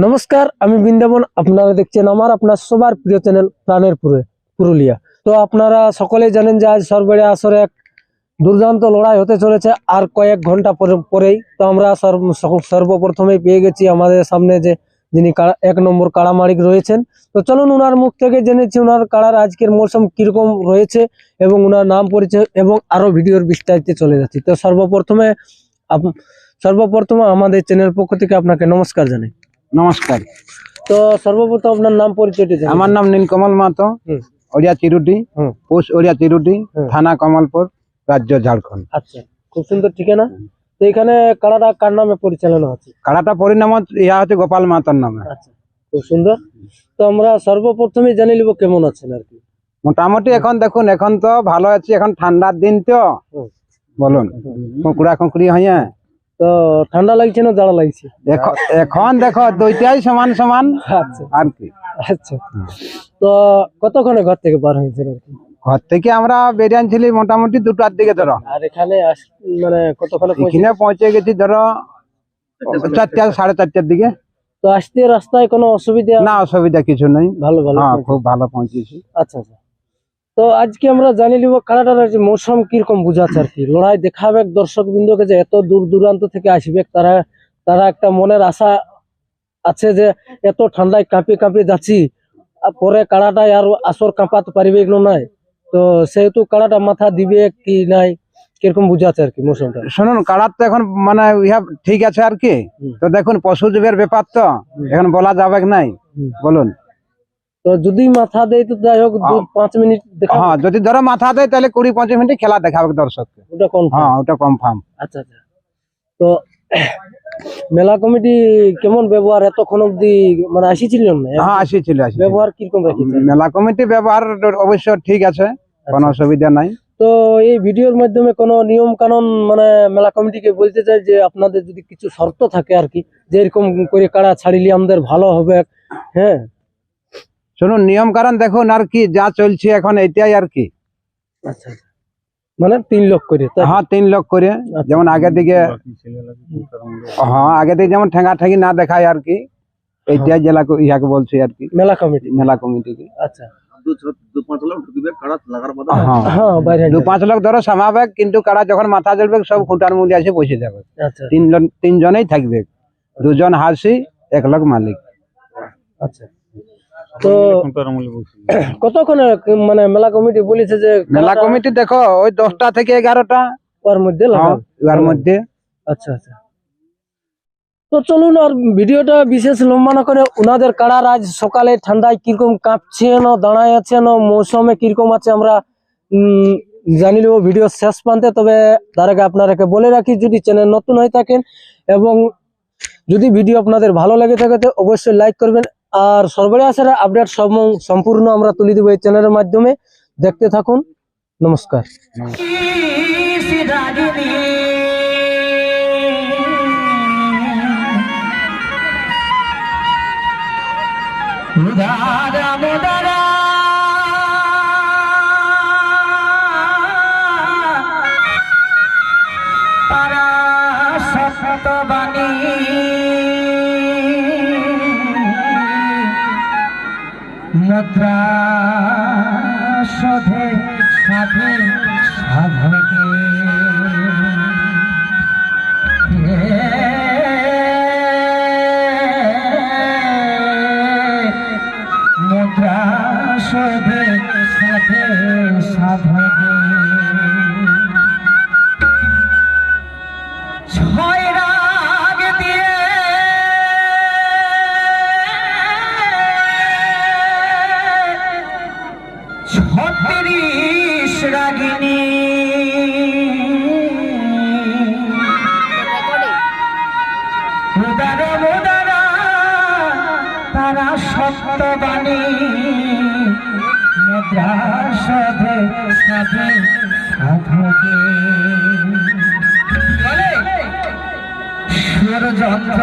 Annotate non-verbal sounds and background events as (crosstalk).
নমস্কার, আমি বৃন্দাবন। আপনারা দেখছেন আমার, আপনার সবার প্রিয় চ্যানেল প্রাণের পুরে পুরুলিয়া। তো আপনারা সকলেই জানেন যে আজ সরবরে আসরে এক দুর্দান্ত লড়াই হতে চলেছে আর কয়েক ঘণ্টা পরে- পরেই। তো আমরা সর্ব- সর্বপ্রথমেই পেয়ে গেছি আমাদের সামনে যে যিনি কাড়া- এক নম্বর কাড়ামালিক রয়েছেন। তো চলুন ওনার মুখ থেকে জেনেছি ওনার কাড়ার আজকের মৌসুম কীরকম রয়েছে এবং ওনার নাম পরিচয় এবং আরও ভিডিওর বিস্তারিত চলে যাচ্ছি। তো সর্বপ্রথমে সর্বপ্রথমে আমাদের চ্যানেল পক্ষ থেকে আপনাকে নমস্কার জানাই। নমস্কার। তো সর্বপ্রথম আপনার নাম পরিচয়টি জানান। আমার নাম নীলকমল মাহাতো হুম। ওড়িয়া চিরুটি। পোস্ট ওড়িয়া চিরুটি থানা কমলপুর রাজ্য ঝাড়খণ্ড। আচ্ছা খুব সুন্দর ঠিকানা। তো এখানে কাড়াটা কার নামে পরিচালনা হচ্ছে? কাড়াটা পরিণাম ইয়া হচ্ছে গোপাল মাহাতোর নামে। আচ্ছা খুব সুন্দর। তো আমরা সর্বপ্রথমে জানি নিব কেমন আছেন আর কি। মোটামুটি এখন দেখুন এখন তো ভালো আছি এখন ঠান্ডার দিন তো। বলুন কুকুড়া কুকুড়ি হইয়া তো ঠান্ডা লাগছে না জাড়া লাগছে? এখন- এখন দেখো দুইটাই সমান সমান। আচ্ছা। আর কি। আচ্ছা। তো কতক্ষণে ঘর থেকে বার হয়েছেন আর কি? ঘর থেকে আমরা বেরিয়ে আনছিলি মোটামুটি দুটার দিকে ধরো। আর এখানে মানে কতক্ষণে পৌঁছে- এখানে পৌঁছে গেছি ধরো চারটা সাড়ে চারটার দিকে। তো আসতে রাস্তায় কোনো অসুবিধা? না অসুবিধা কিছু নেই। ভালো ভালো হ্যাঁ খুব ভালো পৌঁছেছি। আচ্ছা আচ্ছা। তো আজকে আমরা জানি নিব কানাডার যে মৌসুম কীরকম বুঝাচ্ছে আর কি। লড়াই দেখাবে দর্শক বিন্দুকে যে এত দূর দূরান্ত থেকে আসবে তারা তারা একটা মনের আশা আছে যে এত ঠান্ডায় কাঁপিয়ে কাঁপিয়ে যাচ্ছি পরে কাড়াটাই আর আসর কাঁপাতে পারিবে এগুলো নাই? তো সেহেতু কাড়াটা মাথা দিবে কি নাই কীরকম বুঝাচ্ছে আর কি মৌসুমটা? শুনুন কাড়ার তো এখন মানে ইহা ঠিক আছে আর কি। তো দেখুন পশু জীবের ব্যাপার তো এখন বলা যাবে নাই? বলুন। তো যদি মাথা দেয় তো যাই হোক দু পাঁচ মিনিট হ্যাঁ যদি ধরো মাথা দেয় তাহলে কুড়ি পঁচিশ মিনিট খেলা দেখাবে দর্শককে। ওটা কোন হ্যাঁ ওটা কনফার্ম আচ্ছা আচ্ছা। তো মেলা কমিটি কেমন ব্যবহার? এতক্ষণ অব্দি মানে আসিছিলেন না? হ্যাঁ আসিছিল আসিছিল। ব্যবহার কীরকম রাখিছে মেলা কমিটি ব্যবহার অবশ্য ঠিক আছে কোনো আচ্ছা। অসুবিধা নাই। তো এই ভিডিওর মাধ্যমে কোনো নিয়ম কানুন মানে মেলা কমিটিকে বলতে চাই যে আপনাদের যদি কিছু শর্ত থাকে আর কি যে এরকম করে কাড়া ছাড়িলে আমাদের ভালো হবে হ্যাঁ? শুনুন নিয়ম কারণ দেখুন আর কি যা চলছে এখন এটাই আর কি। আচ্ছা আচ্ছা। মানে তিন লোক করে হ্যাঁ তিন লোক করে। যেমন আগের দিকে হ্যাঁ আগে দিকে যেমন ঠেঙ্গা ঠেঙ্গি না দেখায় আর কি এইটাই জেলা কো- ইহাকে বলছি আর কি। মেলা কমিটি। মেলা কমিটিকে আচ্ছা। হ্যাঁ। হ্যাঁ বাইরে দু পাঁচ লোক ধরো সামাবে কিন্তু কারা যখন মাথা জ্বলবে সব খুঁটার মূল্য এসে বসে যাবে। আচ্ছা। তিনজন তিনজনেই থাকবে। দুজন হাসি এক লোক মালিক। আচ্ছা। তো (clears throat) কতক্ষণে মানে মেলা কমিটি বলেছে যে মেলা কমিটি দেখো ওই দশটা থেকে এগারোটা। ওর মধ্যে হ্যাঁ, মধ্যে। আচ্ছা আচ্ছা। তো চলুন আর ভিডিওটা বিশেষ লম্বা না করে ওনাদের কাড়ার আজ সকালে ঠান্ডায় কীরকম কাঁপছে না দাঁড়ায় আছে না মৌসুমে কীরকম আছে আমরা জানি নেব ভিডিও শেষ প্রান্তে। তবে তার আগে আপনারাকে বলে রাখি যদি চ্যানেল নতুন হয়ে থাকেন এবং যদি ভিডিও আপনাদের ভালো লাগে থাকে তো অবশ্যই লাইক করবেন আর সর্বরে আসার আপডেট সম- সম্পূর্ণ আমরা তুলে দেবো এই চ্যানেলের মাধ্যমে। দেখতে থাকুন। নমস্কার। মুদ্রা শোধে সাথে সাধকে। মুদ্রা শোধে সাধে তারা সত্যবাণী। মুদ্রা সাধে সাধে সাধকে সুরযন্ত্র